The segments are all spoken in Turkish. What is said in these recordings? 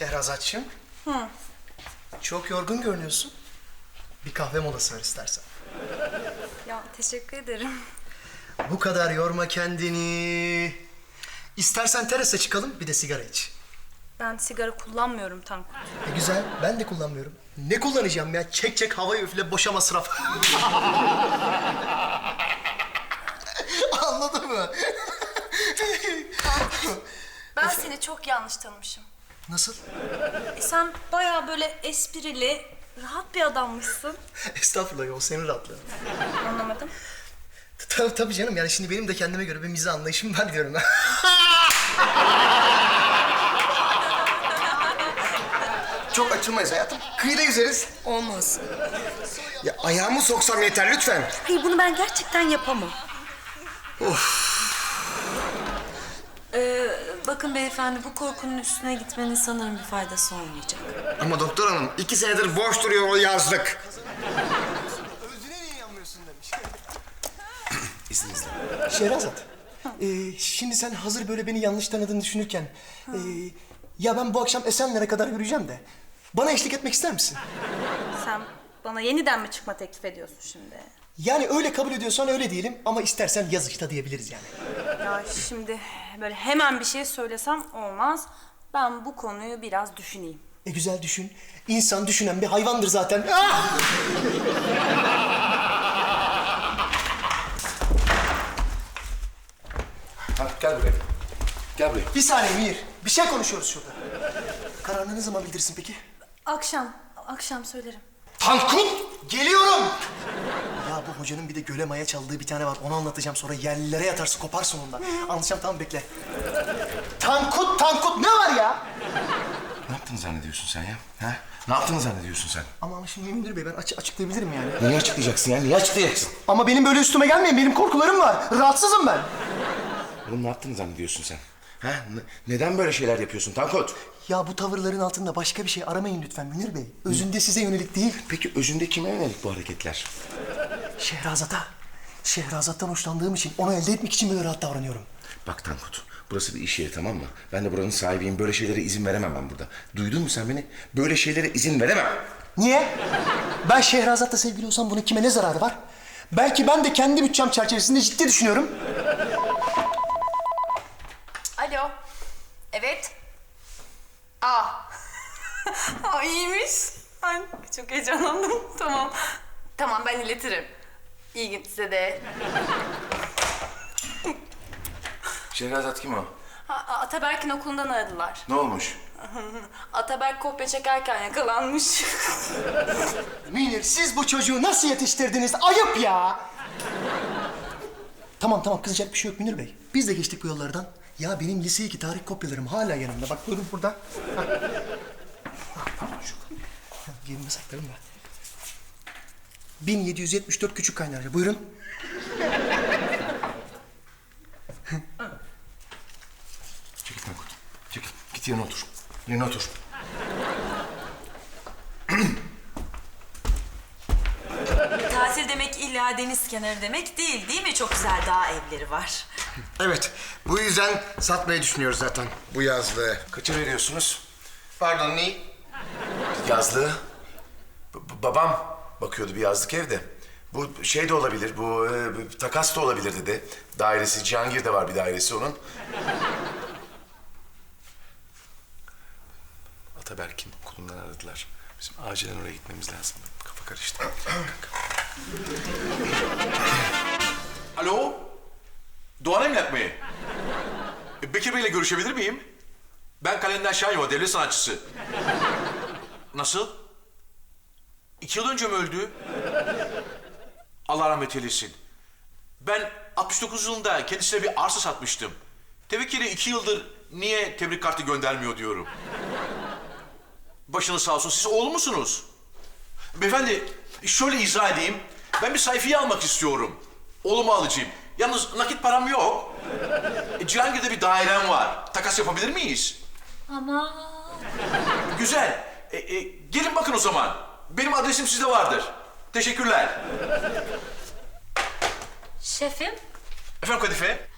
Şehrazatçığım. Çok yorgun görünüyorsun. Bir kahve molası ver istersen. Ya teşekkür ederim. Bu kadar yorma kendini. İstersen terasa çıkalım bir de sigara iç. Ben sigara kullanmıyorum Tankut. E güzel ben de kullanmıyorum. Ne kullanacağım ya? Çek çek havayı üfle boşa masraf. Anladın mı? Ben seni çok yanlış tanımışım. Nasıl? E sen bayağı böyle esprili, rahat bir adammışsın. Estağfurullah ya, o senin rahatlığın. Anlamadım. Tabii tabii canım yani şimdi benim de kendime göre bir mizah anlayışım var diyorum. Çok açılmayız hayatım. Kıyıda yüzeriz. Olmaz. Ya ayağımı soksam yeter lütfen. Hayır bunu ben gerçekten yapamam. Ee, bakın beyefendi bu korkunun üstüne gitmenin sanırım bir faydası olmayacak. Ama doktor hanım iki senedir boş duruyor o yazlık. Özüne niye inanmıyorsun demiş. İzninizle. Şehrazat, e, şimdi sen hazır böyle beni yanlış tanıdığını düşünürken... e, ya ben bu akşam Esenler'e kadar yürüyeceğim de... Bana eşlik etmek ister misin? Sen bana yeniden mi çıkma teklif ediyorsun şimdi? Yani öyle kabul ediyorsan öyle diyelim ama istersen yazışta diyebiliriz yani. Ya şimdi böyle hemen bir şey söylesem olmaz. Ben bu konuyu biraz düşüneyim. E güzel düşün. İnsan düşünen bir hayvandır zaten. Ah! Ha, gel buraya. Gel buraya. Bir saniye Mihir. Bir şey konuşuyoruz şurada. Kararını ne zaman bildirsin peki? Akşam, akşam söylerim. Tankut! Geliyorum! Ya bu hocanın bir de göle maya çaldığı bir tane var. Onu anlatacağım sonra yerlilere yatarsın koparsın ondan. Anlatacağım tamam bekle. Tankut Tankut ne var ya? Ne yaptığını zannediyorsun sen ya? Ha? Ne yaptığını zannediyorsun sen? Ama ama şimdi Münir Bey ben açı- açıklayabilirim yani. Niye açıklayacaksın ya? Niye açıklayacaksın? Ama benim böyle üstüme gelmeyin. Benim korkularım var. Rahatsızım ben. Oğlum ne yaptığını zannediyorsun sen? Ha? Ne- neden böyle şeyler yapıyorsun Tankut? Ya bu tavırların altında başka bir şey aramayın lütfen Münir Bey. Özünde size yönelik değil. Peki özünde kime yönelik bu hareketler? Şehrazat'a. Şehrazat'tan hoşlandığım için onu elde etmek için böyle rahat davranıyorum. Bak Tankut, burası bir iş yeri tamam mı? Ben de buranın sahibiyim. Böyle şeylere izin veremem ben burada. Duydun mu sen beni? Böyle şeylere izin veremem. Niye? Ben Şehrazat'la sevgili olsam bunun kime ne zararı var? Belki ben de kendi bütçem çerçevesinde ciddi düşünüyorum. Alo. Evet. Aa. Aa iyiymiş. Ay çok heyecanlandım. Tamam. Tamam ben iletirim. İyi gün size de. Şehrazat kim o? Ha, Ataberk'in okulundan aradılar. Ne olmuş? Ataberk kopya çekerken yakalanmış. Münir siz bu çocuğu nasıl yetiştirdiniz? Ayıp ya! tamam tamam kızacak bir şey yok Münir Bey. Biz de geçtik bu yollardan. Ya benim lise 2 tarih kopyalarım hala yanımda. Bak buyurun burada. Ha. Ha, pardon şurada. Ha, Yerime saklarım da. 1774 küçük kaynarca. Buyurun. Çekil Tankut. Çekil. Git yerine otur. Yerine otur. Tatil demek illa deniz kenarı demek değil değil mi? Çok güzel dağ evleri var. Evet. Bu yüzden satmayı düşünüyoruz zaten. Bu yazlığı. Kaça veriyorsunuz? Pardon ne? Yazlığı. B- babam bakıyordu bir yazlık evde. Bu şey de olabilir, bu e, takas da olabilir dedi. Dairesi, Cihangir'de var bir dairesi onun. Ataberk'in okulundan aradılar. Bizim acilen oraya gitmemiz lazım. Kafa karıştı. Alo? Doğan Emlak mı? E, Bekir Bey'le görüşebilir miyim? Ben Kalender Şahinova, devlet sanatçısı. Nasıl? İki yıl önce mi öldü? Allah rahmet eylesin. Ben 69 yılında kendisine bir arsa satmıştım. Tevekkili iki yıldır niye tebrik kartı göndermiyor diyorum. Başınız sağ olsun. Siz oğlu musunuz? Beyefendi şöyle izah edeyim. Ben bir sayfiye almak istiyorum. Oğlumu alacağım. Yalnız nakit param yok. E, Cihangir'de bir dairem var. Takas yapabilir miyiz? Ama Güzel. E, e, gelin bakın o zaman. Benim adresim sizde vardır. Teşekkürler. Şefim, Efendim Kadife?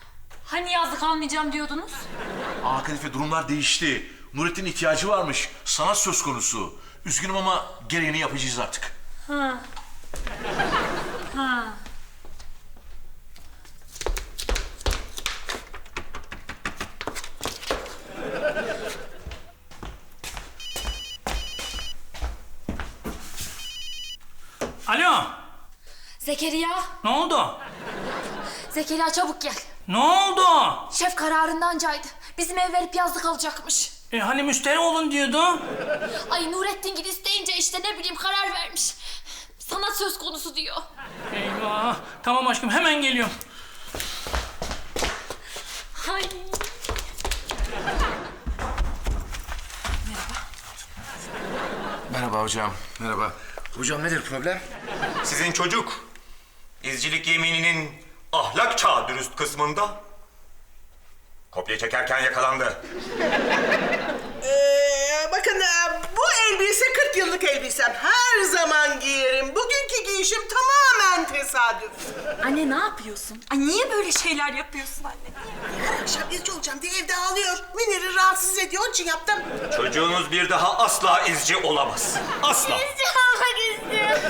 hani yazlık almayacağım diyordunuz? Aa Kadife durumlar değişti. Nurettin ihtiyacı varmış. Sanat söz konusu. Üzgünüm ama gereğini yapacağız artık. Alo, Zekeriya, ne oldu? Zekeriya çabuk gel. Ne oldu? Şef kararından caydı. Bizim ev verip yazlık alacakmış. E, hani müşteri olun diyordu. Ay Nurettin gidi isteyince işte ne bileyim karar vermiş. Sanat söz konusu diyor. Eyvah. Tamam aşkım hemen geliyorum. Ay. Merhaba hocam. Merhaba. Hocam nedir problem? Sizin çocuk izcilik yemininin ahlak çağı dürüst kısmında kopya çekerken yakalandı. Ee, bakın e, bu elbise 40 yıllık elbisem. Her zaman giyerim. Bugünkü giyişim tamamen tesadüf. Anne ne yapıyorsun? Ay niye böyle şeyler yapıyorsun anne? Her akşam izci olacağım diye evde ağlıyor. Münir'i rahatsız ediyor. Onun için yaptım. Çocuğunuz bir daha asla izci olamaz. Asla.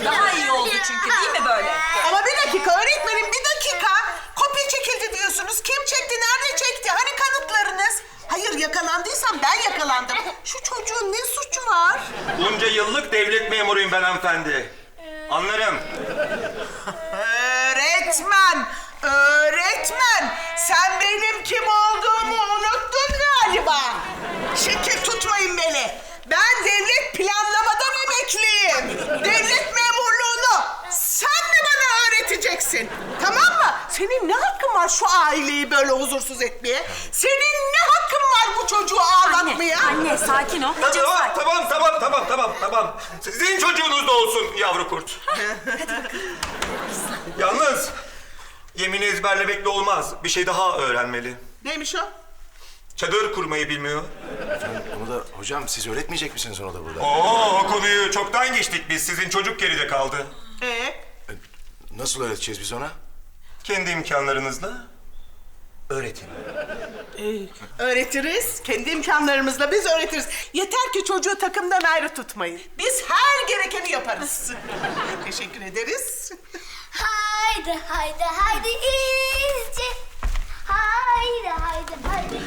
Daha iyi oldu çünkü değil mi böyle? Ama bir dakika öğretmenim bir dakika. Kopya çekildi diyorsunuz. Kim çekti? Nerede çekti? Hayır yakalandıysam ben yakalandım. Şu çocuğun ne suçu var? Bunca yıllık devlet memuruyum ben hanımefendi. Anlarım. Öğretmen! Öğretmen! Sen benim kim olduğumu unuttun galiba. Şekil tutmayın beni. Ben devlet planlamadan emekliyim. Devlet memurluğunu sen mi bana öğreteceksin? Tamam mı? Senin ne hakkın var şu aileyi böyle huzursuz etmeye? Senin ne hakkın bu çocuğu ağlatmaya? Anne sakin ol. Tamam, sakin. tamam, tamam, tamam, tamam, tamam. Sizin çocuğunuz da olsun yavru kurt. Yalnız yemini ezberlemekle olmaz. Bir şey daha öğrenmeli. Neymiş o? Çadır kurmayı bilmiyor. Onu da hocam siz öğretmeyecek misiniz ona da burada? Oo, o konuyu çoktan geçtik biz. Sizin çocuk geride kaldı. Ee? Nasıl öğreteceğiz biz ona? Kendi imkanlarınızla öğretin. Öğretiriz. Kendi imkanlarımızla biz öğretiriz. Yeter ki çocuğu takımdan ayrı tutmayın. Biz her gerekeni yaparız. Teşekkür ederiz. Haydi haydi haydi izci. Haydi haydi haydi.